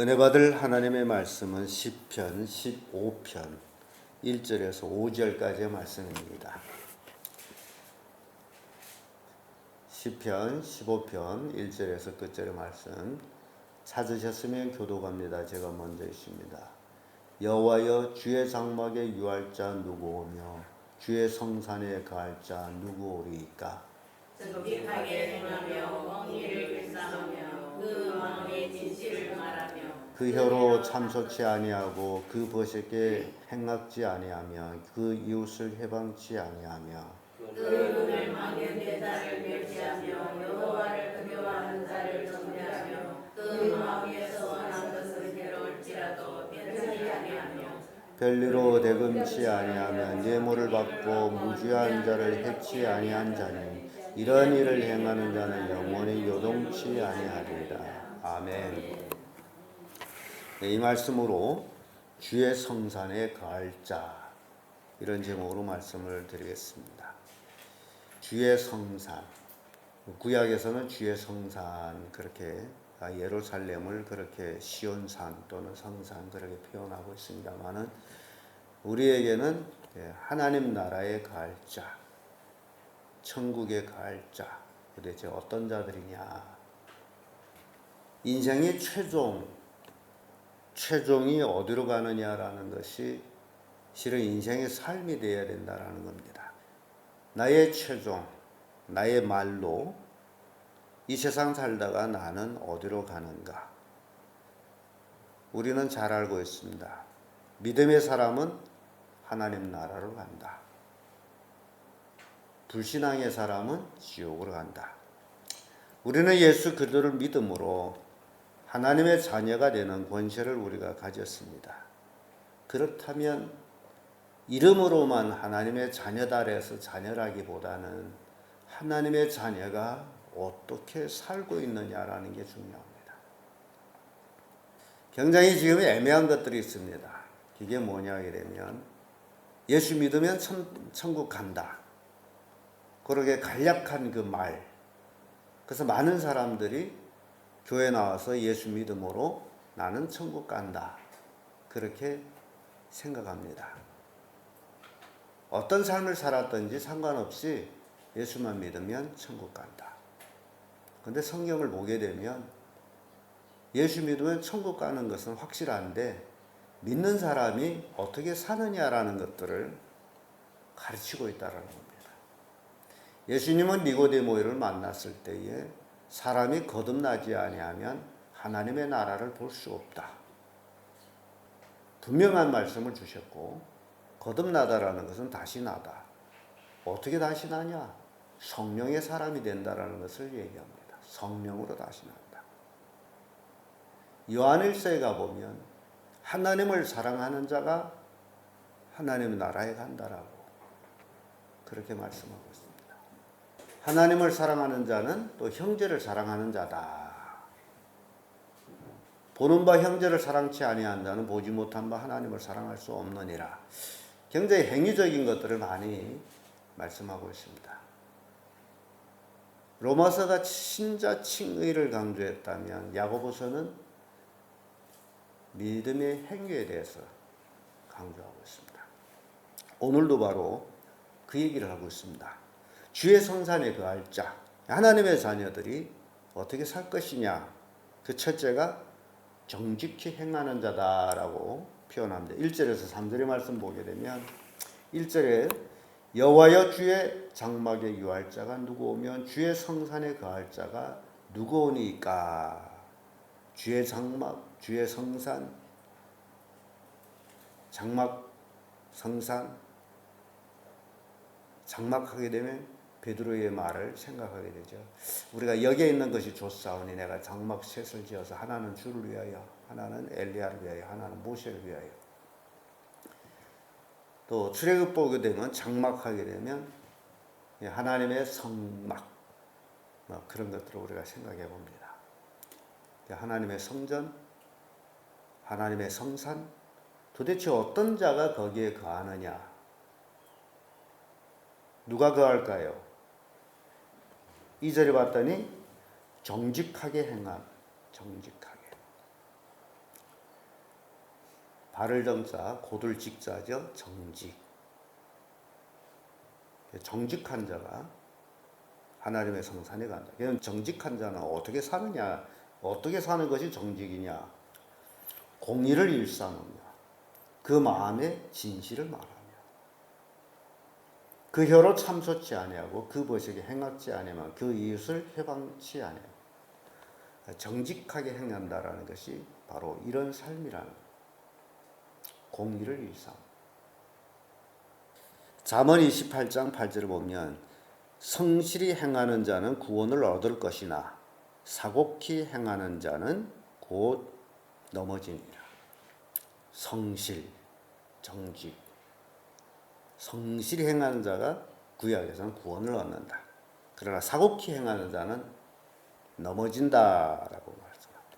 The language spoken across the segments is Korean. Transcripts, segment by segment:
은혜 받을 하나님의 말씀은 시편 15편 1절에서 5절까지의 말씀입니다. 시편 15편 1절에서 끝절의 말씀 찾으셨으면 교도갑니다. 제가 먼저 있습니다. 여호와여 주의 장막에 유할 자 누구 오며 주의 성산에 가할 자 누구 오리이까 정직하게 행하며 공의를 일삼하며 그 마음의 진실을 말하며 그 혀로 참소치 아니하고 그 벗에게 행악지 아니하며 그 이웃을 해방치 아니하며 그 눈을 망연된 자를 멸시하며 여호와를 두려워하는 자를 정죄하며 그 마음에서 원한 것을 괴로울지라도 변치 아니하며 별리로 대금치 아니하며 뇌물을 받고 무죄한 자를 해치 아니한 자니 이런 일을 행하는 자는 영원히 요동치 아니하리라 아멘. 네, 이 말씀으로 주의 성산에 가할 자 이런 제목으로 말씀을 드리겠습니다. 주의 성산 구약에서는 주의 성산 그렇게 아, 예루살렘을 그렇게 시온산 또는 성산 그렇게 표현하고 있습니다만은 우리에게는 예, 하나님 나라에 가할 자, 천국에 가할 자 도대체 어떤 자들이냐? 인생의 최종 최종이 어디로 가느냐라는 것이 실은 인생의 삶이 되어야 된다라는 겁니다. 나의 최종, 나의 말로 이 세상 살다가 나는 어디로 가는가? 우리는 잘 알고 있습니다. 믿음의 사람은 하나님 나라로 간다. 불신앙의 사람은 지옥으로 간다. 우리는 예수 그리스도를 믿음으로 하나님의 자녀가 되는 권세를 우리가 가졌습니다. 그렇다면 이름으로만 하나님의 자녀다래서 자녀라기보다는 하나님의 자녀가 어떻게 살고 있느냐라는 게 중요합니다. 굉장히 지금 애매한 것들이 있습니다. 이게 뭐냐 이러면 예수 믿으면 천, 천국 간다. 그렇게 간략한 그 말. 그래서 많은 사람들이 교회 나와서 예수 믿음으로 나는 천국 간다. 그렇게 생각합니다. 어떤 삶을 살았든지 상관없이 예수만 믿으면 천국 간다. 근데 성경을 보게 되면 예수 믿으면 천국 가는 것은 확실한데 믿는 사람이 어떻게 사느냐라는 것들을 가르치고 있다는 겁니다. 예수님은 니고데모를 만났을 때에 사람이 거듭나지 아니하면 하나님의 나라를 볼 수 없다. 분명한 말씀을 주셨고 거듭나다라는 것은 다시 나다. 어떻게 다시 나냐? 성령의 사람이 된다라는 것을 얘기합니다. 성령으로 다시 난다. 요한일서에 가보면 하나님을 사랑하는 자가 하나님의 나라에 간다라고 그렇게 말씀하고. 하나님을 사랑하는 자는 또 형제를 사랑하는 자다. 보는 바 형제를 사랑치 아니한 자는 보지 못한 바 하나님을 사랑할 수 없느니라. 굉장히 행위적인 것들을 많이 말씀하고 있습니다. 로마서가 신자 칭의를 강조했다면 야고보서는 믿음의 행위에 대해서 강조하고 있습니다. 오늘도 바로 그 얘기를 하고 있습니다. 주의 성산에 그할 자, 하나님의 자녀들이 어떻게 살 것이냐. 그 첫째가 정직히 행하는 자다라고 표현합니다. 1절에서 3절의 말씀 보게 되면 1절에 여호와여 주의 장막에 유할 자가 누구 오면 주의 성산에 거할 자가 누구 오니까 주의 장막 주의 성산 장막 성산 장막하게 되면 베드로의 말을 생각하게 되죠. 우리가 여기에 있는 것이 좋사오니 내가 장막 셋을 지어서 하나는 주를 위하여 하나는 엘리야를 위하여 하나는 모세를 위하여 또 출애굽 보게 되면 장막하게 되면 하나님의 성막 뭐 그런 것들을 우리가 생각해 봅니다. 하나님의 성전, 하나님의 성산, 도대체 어떤 자가 거기에 거하느냐? 누가 거할까요? 2절에 봤더니 정직하게 행함, 정직하게. 발을 정자, 고들 직자죠. 정직. 정직한 자가 하나님의 성산에 간다. 그럼 정직한 자는 어떻게 사느냐? 어떻게 사는 것이 정직이냐? 공의를 일삼으며 그 마음의 진실을 말하며 그 혀로 참소치 아니하고 그 보시기 행하지 아니하면 그 이웃을 해방치 아니하고 정직하게 행한다라는 것이 바로 이런 삶이라는. 공의를 일삼. 잠언 28장 8절을 보면 성실히 행하는 자는 구원을 얻을 것이나 사곡히 행하는 자는 곧 넘어지니라. 성실, 정직. 성실히 행하는 자가 구약에서는 구원을 얻는다. 그러나 사곡히 행하는 자는 넘어진다라고 말씀합니다.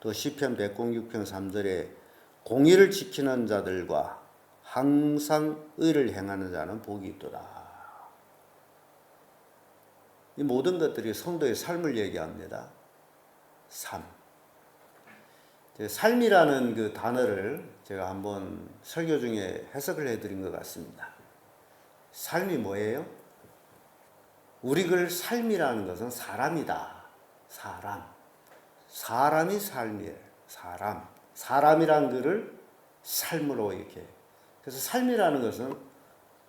또 시편 106편 3절에 공의를 지키는 자들과 항상 의를 행하는 자는 복이 있도다. 이 모든 것들이 성도의 삶을 얘기합니다. 삶. 이제 삶이라는 그 단어를 제가 한번 설교 중에 해석을 해드린 것 같습니다. 삶이 뭐예요? 우리 글 삶이라는 것은 사람이다. 사람. 사람이 삶이에요. 사람. 사람이란 글을 삶으로 이렇게. 그래서 삶이라는 것은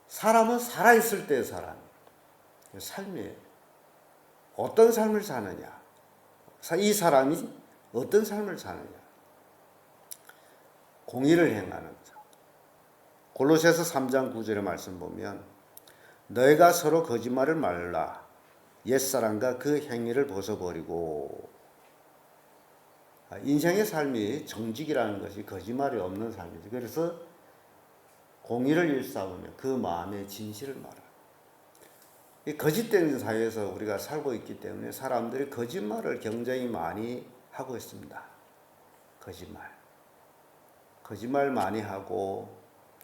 사람은 살아있을 때의 사람. 삶이에요. 어떤 삶을 사느냐. 이 사람이 어떤 삶을 사느냐. 공의를 행하는 자. 골로새서 3장 9절의 말씀 보면 너희가 서로 거짓말을 말라. 옛사람과 그 행위를 벗어버리고 아, 인생의 삶이 정직이라는 것이 거짓말이 없는 삶이지. 그래서 공의를 일삼으며 그 마음의 진실을 말하. 이 거짓된 사회에서 우리가 살고 있기 때문에 사람들이 거짓말을 굉장히 많이 하고 있습니다. 거짓말. 거짓말 많이 하고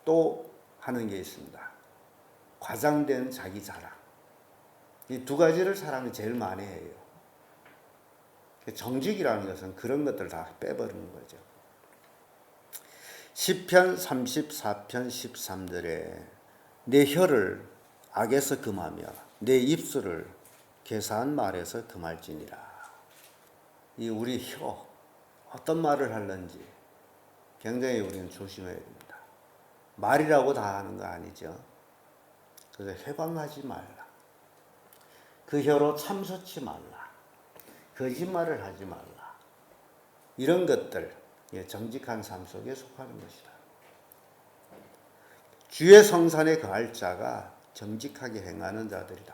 또 하는 게 있습니다. 과장된 자기 자랑. 이 두 가지를 사람이 제일 많이 해요. 정직이라는 것은 그런 것들을 다 빼버리는 거죠. 시편 34편 13절에 내 혀를 악에서 금하며 내 입술을 계사한 말에서 금할지니라. 이 우리 혀 어떤 말을 하는지 굉장히 우리는 조심해야 됩니다. 말이라고 다 하는 거 아니죠. 그래서 해방하지 말라. 그 혀로 참소치 말라. 거짓말을 하지 말라. 이런 것들 예, 정직한 삶 속에 속하는 것이다. 주의 성산에 거할 자가 정직하게 행하는 자들이다.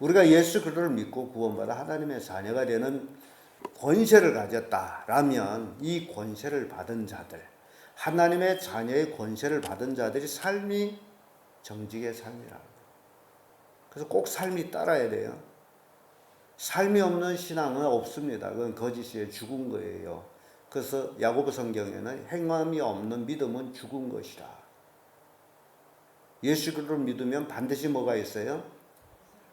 우리가 예수 그리스도를 믿고 구원받아 하나님의 자녀가 되는 권세를 가졌다라면 이 권세를 받은 자들, 하나님의 자녀의 권세를 받은 자들이 삶이 정직의 삶이라고. 그래서 꼭 삶이 따라야 돼요. 삶이 없는 신앙은 없습니다. 그건 거짓이에요. 죽은 거예요. 그래서 야고보 성경에는 행함이 없는 믿음은 죽은 것이라. 예수 그리스도를 믿으면 반드시 뭐가 있어요?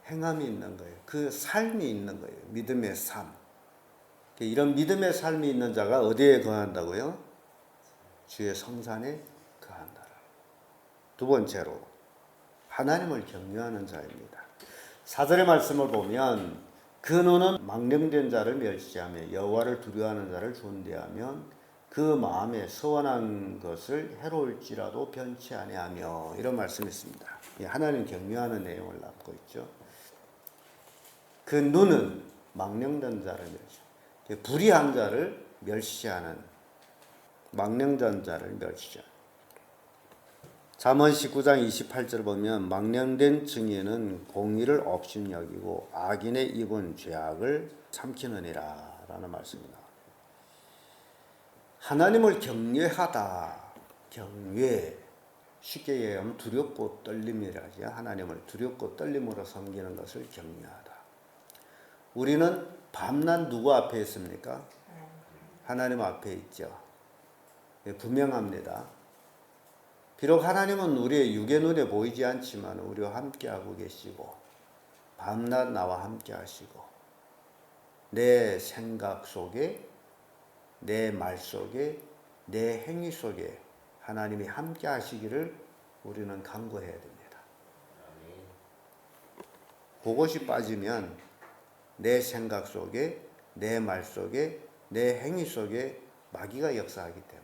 행함이 있는 거예요. 그 삶이 있는 거예요. 믿음의 삶. 이런 믿음의 삶이 있는 자가 어디에 거한다고요? 주의 성산에 거한다. 두 번째로 하나님을 경외하는 자입니다. 사절의 말씀을 보면 근호는 망령된 자를 멸시하며 여호와를 두려워하는 자를 존대하면 그 마음에 서원한 것을 해로울지라도 변치 아니하며 이런 말씀이 있습니다. 하나님 경외하는 내용을 담고 있죠. 그 눈은 망령된 자를 멸시, 불의한 자를 멸시하는 망령된 자를 멸시하는. 잠언 19장 28절 보면 망령된 증인은 공의를 업신여기고 악인의 입은 죄악을 삼키느니라 라는 말씀입니다. 하나님을 경외하다. 경외. 쉽게 얘기하면 두렵고 떨림이라지. 하나님을 두렵고 떨림으로 섬기는 것을 경외하다. 우리는 밤낮 누구 앞에 있습니까? 하나님 앞에 있죠. 예, 분명합니다. 비록 하나님은 우리의 육의 눈에 보이지 않지만 우리와 함께하고 계시고 밤낮 나와 함께 하시고 내 생각 속에 내 말 속에 내 행위 속에 하나님이 함께 하시기를 우리는 간구해야 됩니다. 그것이 빠지면 내 생각 속에, 내 말 속에, 내 행위 속에 마귀가 역사하기 때문에.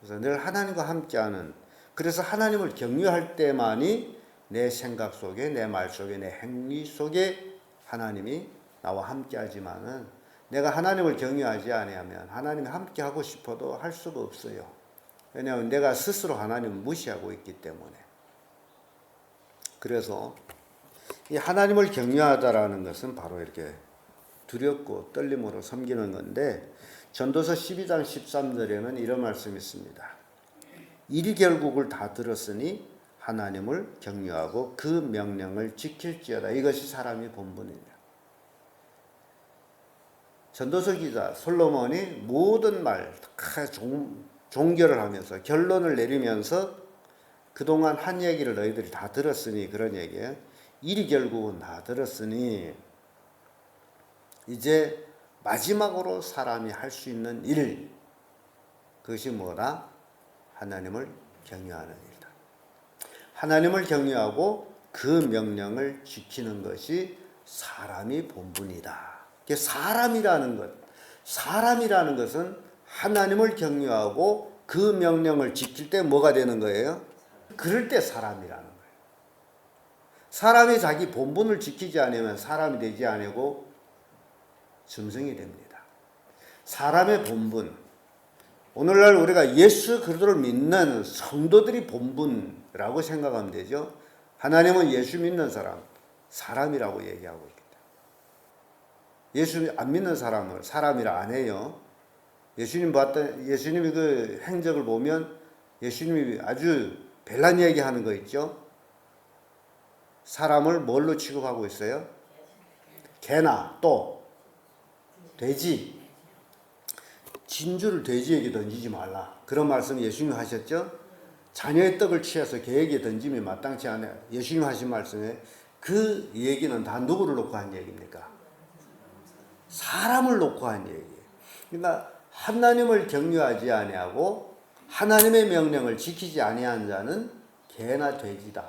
그래서 늘 하나님과 함께하는, 그래서 하나님을 경유할 때만이 내 생각 속에, 내 말 속에, 내 행위 속에 하나님이 나와 함께하지만은 내가 하나님을 경유하지 아니하면 하나님이 함께하고 싶어도 할 수가 없어요. 왜냐하면 내가 스스로 하나님을 무시하고 있기 때문에. 그래서 이 하나님을 경유하다라는 것은 바로 이렇게 두렵고 떨림으로 섬기는 건데 전도서 12장 13절에는 이런 말씀이 있습니다. 일이 결국을 다 들었으니 하나님을 경유하고 그 명령을 지킬지어다. 이것이 사람의 본분이다. 전도서 기자 솔로몬이 모든 말 다 종결을 하면서 결론을 내리면서 그동안 한 얘기를 너희들이 다 들었으니 그런 얘기예요. 일이 결국은 다 들었으니 이제 마지막으로 사람이 할 수 있는 일 그것이 뭐다? 하나님을 경유하는 일이다. 하나님을 경유하고 그 명령을 지키는 것이 사람이 본분이다. 사람이라는 것, 사람이라는 것은 하나님을 경유하고 그 명령을 지킬 때 뭐가 되는 거예요? 그럴 때 사람이라는 거예요. 사람이 자기 본분을 지키지 않으면 사람이 되지 아니고 짐승이 됩니다. 사람의 본분. 오늘날 우리가 예수 그리스도를 믿는 성도들이 본분이라고 생각하면 되죠. 하나님은 예수 믿는 사람, 사람이라고 얘기하고 있기 때문에. 예수 안 믿는 사람을 사람이라 안 해요. 예수님 봤던 예수님이 그 행적을 보면 예수님이 아주 별난 얘기 하는 거 있죠. 사람을 뭘로 취급하고 있어요? 개나 또 돼지. 진주를 돼지에게 던지지 말라. 그런 말씀 예수님 하셨죠? 자녀의 떡을 취해서 개에게 던짐이 마땅치 않아요. 예수님 하신 말씀에 그 얘기는 다 누구를 놓고 한 얘기입니까? 사람을 놓고 한 얘기예요. 그러니까 하나님을 경유하지 아니하고 하나님의 명령을 지키지 아니한 자는 개나 돼지다.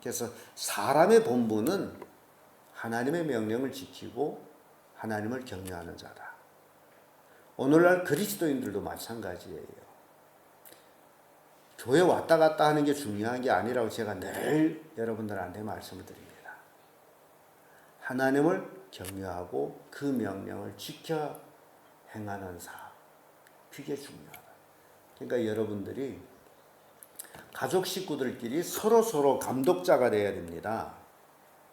그래서 사람의 본분은 하나님의 명령을 지키고 하나님을 경유하는 자다. 오늘날 그리스도인들도 마찬가지예요. 교회 왔다 갔다 하는 게 중요한 게 아니라고 제가 늘 여러분들한테 말씀을 드립니다. 하나님을 경유하고 그 명령을 지켜 행하는 삶. 그게 중요하다. 그러니까 여러분들이 가족 식구들끼리 서로 서로 감독자가 돼야 됩니다.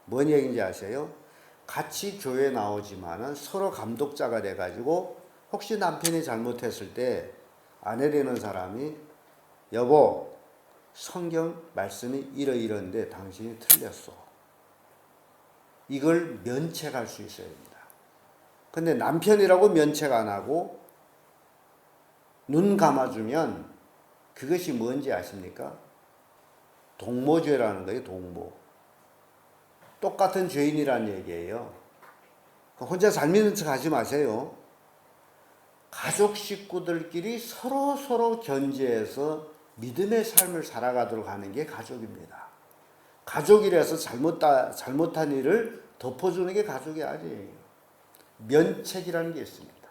뭔 얘기인지 아세요? 같이 교회 나오지만은 서로 감독자가 돼 가지고 혹시 남편이 잘못했을 때 아내 되는 사람이 여보 성경 말씀이 이러이러인데 당신이 틀렸어. 이걸 면책할 수 있어야 됩니다. 근데 남편이라고 면책 안 하고 눈 감아주면 그것이 뭔지 아십니까? 동모죄라는 거예요, 동모. 똑같은 죄인이라는 얘기예요. 혼자 잘 믿는 척 하지 마세요. 가족 식구들끼리 서로 서로 견제해서 믿음의 삶을 살아가도록 하는 게 가족입니다. 가족이라서 잘못다, 잘못한 일을 덮어주는 게 가족이 아니에요. 면책이라는 게 있습니다.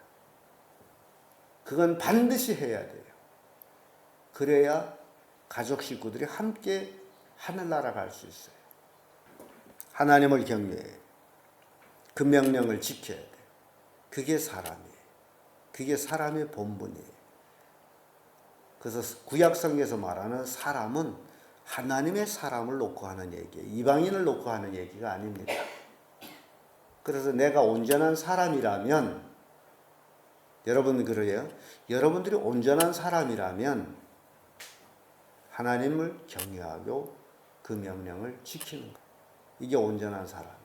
그건 반드시 해야 돼요. 그래야 가족 식구들이 함께 하늘나라 갈 수 있어요. 하나님을 경외해. 그 명령을 지켜야 돼. 그게 사람이에요. 그게 사람의 본분이에요. 그래서 구약성에서 말하는 사람은 하나님의 사람을 놓고 하는 얘기예요. 이방인을 놓고 하는 얘기가 아닙니다. 그래서 내가 온전한 사람이라면 여러분 그래요? 여러분들이 온전한 사람이라면 하나님을 경외하고 그 명령을 지키는 것. 이게 온전한 사람이에요.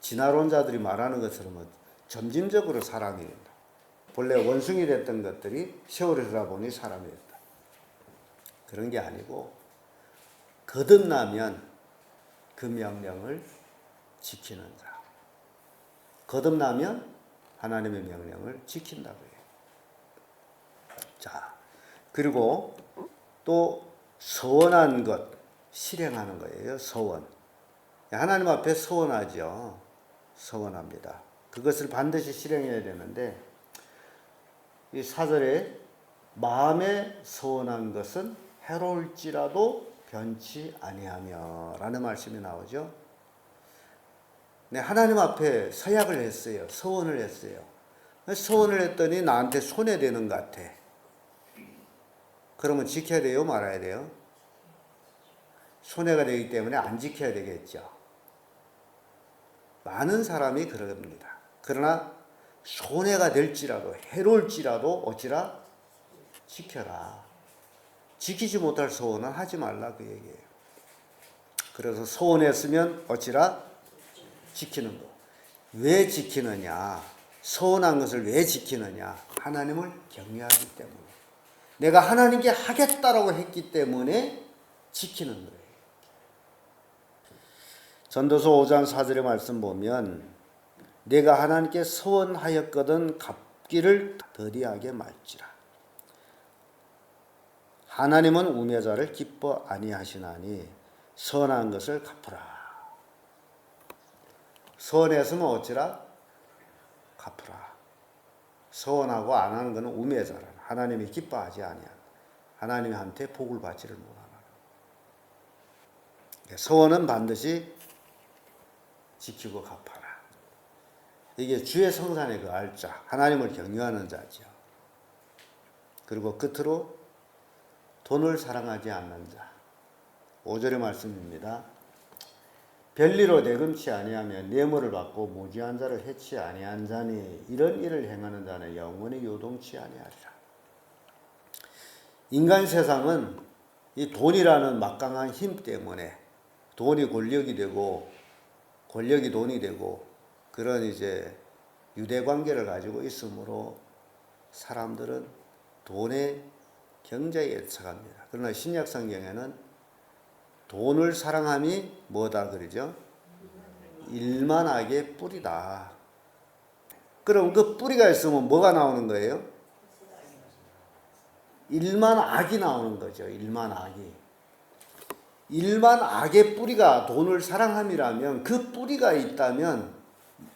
진화론 자들이 말하는 것처럼 점진적으로 사람이 된다. 본래 원숭이 됐던 것들이 세월이 흐르다 보니 사람이 됐다. 그런 게 아니고 거듭나면 그 명령을 지키는 자. 거듭나면 하나님의 명령을 지킨다고 해요. 자, 그리고 또 서원한 것 실행하는 거예요. 서원. 하나님 앞에 서원하죠. 서원합니다. 그것을 반드시 실행해야 되는데 이 사절에 마음에 서원한 것은 해로울지라도 변치 아니하며라는 말씀이 나오죠. 네, 하나님 앞에 서약을 했어요. 서원을 했어요. 서원을 했더니 나한테 손해되는 것 같아. 그러면 지켜야 돼요? 말아야 돼요? 손해가 되기 때문에 안 지켜야 되겠죠. 많은 사람이 그럽니다. 그러나 손해가 될지라도 해로울지라도 어찌라 지켜라. 지키지 못할 소원은 하지 말라 그 얘기예요. 그래서 소원했으면 어찌라 지키는 거. 왜 지키느냐? 소원한 것을 왜 지키느냐? 하나님을 경외하기 때문에. 내가 하나님께 하겠다라고 했기 때문에 지키는 거예요. 전도서 5장 4절의 말씀 보면 내가 하나님께 서원하였거든 갚기를 더디하게 말지라. 하나님은 우매자를 기뻐 아니하시나니 선한 것을 갚으라. 선했으면 어찌라 갚으라. 서원하고 안 하는 것은 우매자라. 하나님이 기뻐하지 아니한. 하나님한테 복을 받지를 못하는. 서원은 반드시 지키고 갚아라. 이게 주의 성산의 그 알자, 하나님을 경유하는 자죠. 그리고 끝으로 돈을 사랑하지 않는 자. 5절의 말씀입니다. 별리로 내금치 아니하면 뇌물을 받고 무지한 자를 해치 아니한 자니 이런 일을 행하는 자는 영원히 요동치 아니하리라. 인간 세상은 이 돈이라는 막강한 힘 때문에 돈이 권력이 되고 권력이 돈이 되고 그런 이제 유대 관계를 가지고 있으므로 사람들은 돈에 굉장히 애착합니다. 그러나 신약 성경에는 돈을 사랑함이 뭐다 그러죠? 일만악의 뿌리다. 그럼 그 뿌리가 있으면 뭐가 나오는 거예요? 일만 악이 나오는 거죠. 일만 악이. 일만 악의 뿌리가 돈을 사랑함이라면 그 뿌리가 있다면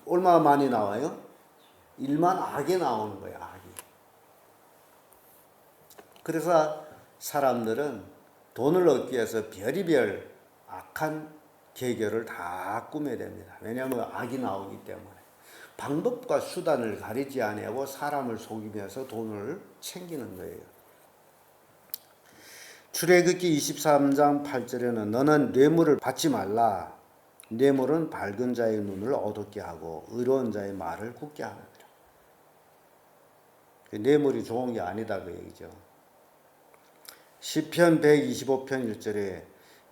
얼마나 많이 나와요? 일만 악에 나오는 거예요. 악이. 그래서 사람들은 돈을 얻기 위해서 별의별 악한 계결을 다 꾸며야 됩니다. 왜냐하면 악이 나오기 때문에. 방법과 수단을 가리지 아니하고 사람을 속이면서 돈을 챙기는 거예요. 출애굽기 23장 8절에는 너는 뇌물을 받지 말라. 뇌물은 밝은 자의 눈을 어둡게 하고 의로운 자의 말을 굳게 하느니라. 그 뇌물이 좋은 게 아니다 그 얘기죠. 시편 125편 1절에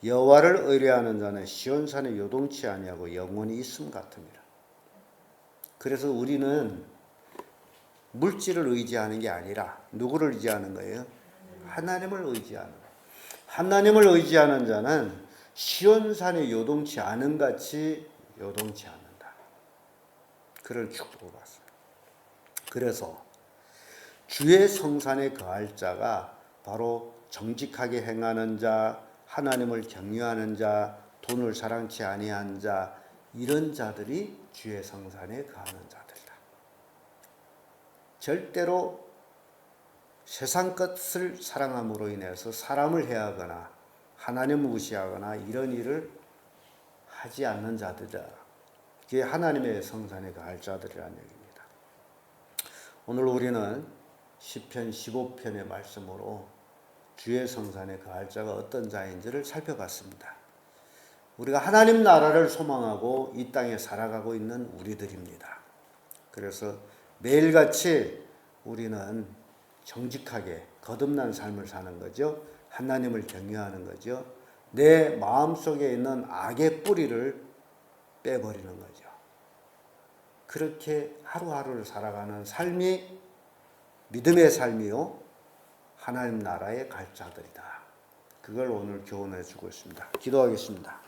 여호와를 의뢰하는 자는 시온산에 요동치 아니하고 영원히 있음 같음이라. 그래서 우리는 물질을 의지하는 게 아니라 누구를 의지하는 거예요? 하나님을 의지하는. 하나님을 의지하는 자는 시온산에 요동치 않은 같이 요동치 않는다. 그런 축복을 받습니다. 그래서 주의 성산에 거할 자가 바로 정직하게 행하는 자, 하나님을 경유하는 자, 돈을 사랑치 아니한 자, 이런 자들이 주의 성산에 거하는 자들이다. 절대로 세상 것을 사랑함으로 인해서 사람을 해하거나 하나님을 무시하거나 이런 일을 하지 않는 자들이다. 그게 하나님의 성산에 거할 자들이라는 얘기입니다. 오늘 우리는 시편 15편의 말씀으로 주의 성산에 거할 자가 어떤 자인지를 살펴봤습니다. 우리가 하나님 나라를 소망하고 이 땅에 살아가고 있는 우리들입니다. 그래서 매일같이 우리는 정직하게 거듭난 삶을 사는 거죠. 하나님을 경외하는 거죠. 내 마음속에 있는 악의 뿌리를 빼버리는 거죠. 그렇게 하루하루를 살아가는 삶이 믿음의 삶이요. 하나님 나라의 갈자들이다. 그걸 오늘 교훈해 주고 있습니다. 기도하겠습니다.